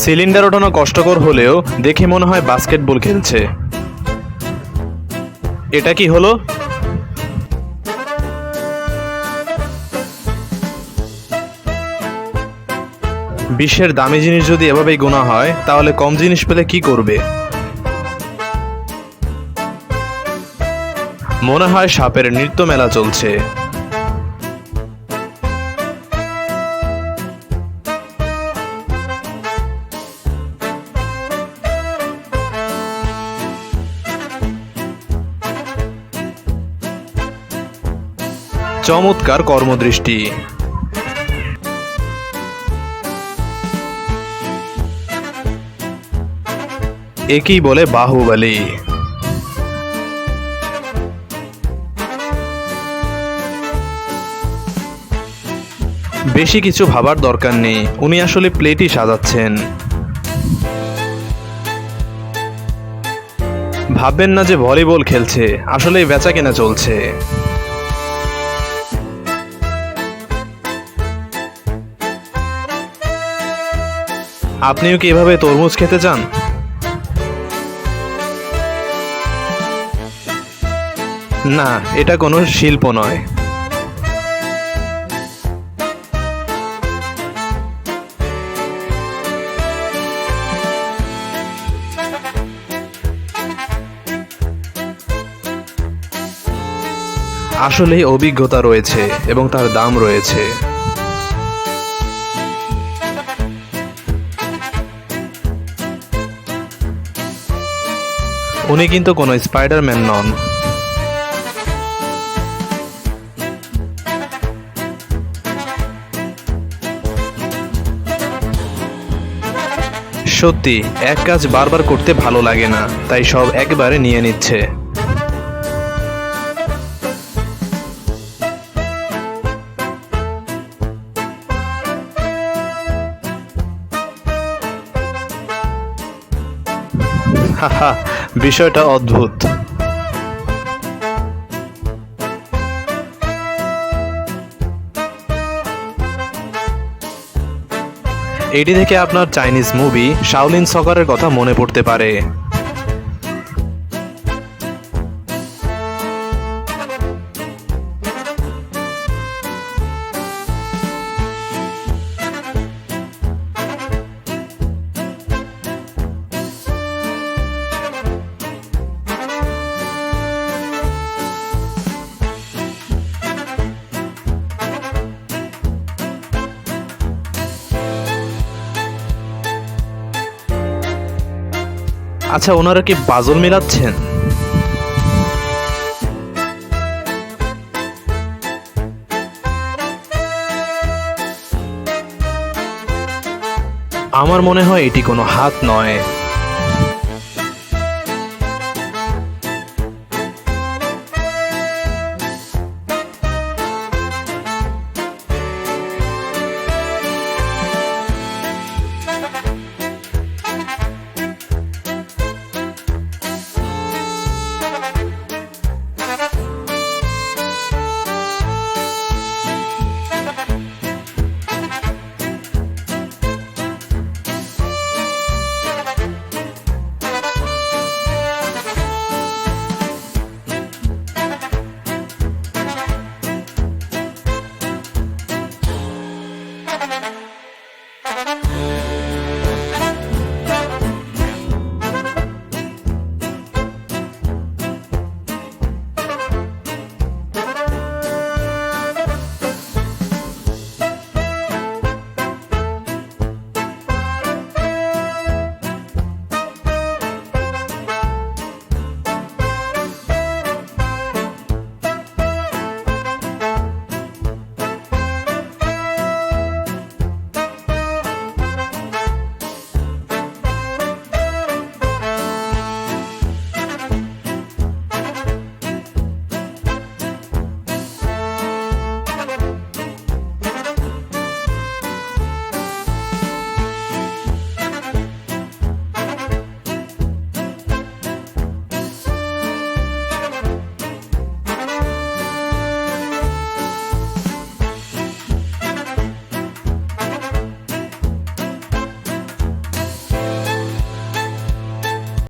Cylinder ওঠানো কষ্টকর হলেও দেখে মনে হয় বাস্কেটবল খেলছে। এটা কি হলো? বিশ্বের দামি জিনিস যদি এভাবেই গোনা হয়, তাহলে কম জিনিস পেলে কি করবে? মনে হয় সাপের নৃত্য মেলা চলছে। চমৎকার কর্মদৃষ্টি। একেই বলে বাহুবলী। বেশি কিছু ভাবার দরকার নেই, উনি আসলে প্লেটই সাজাচ্ছেন। ভাববেন না যে ভলিবল খেলছে আসলে বেচা কেনা চলছে। আপনিও কি এভাবে তরমুজ খেতে চান? না, এটা কোনো শিল্প নয়। আসলে অভিজ্ঞতা রয়েছে এবং তার দাম রয়েছে। উনি কিন্তু কোনো স্পাইডারম্যান নন। সত্যি, এক কাজ বারবার করতে ভালো লাগে না, তাই সব একবারে নিয়ে নিচ্ছে। বিষয়টা অদ্ভুত। এটি থেকে আপনার চাইনিজ মুভি শাওলিন সকারের কথা মনে পড়তে পারে। আচ্ছা ওনারা কি বাজল মেলাচ্ছেন? আমার মনে হয় এটি কোনো হাত নয়।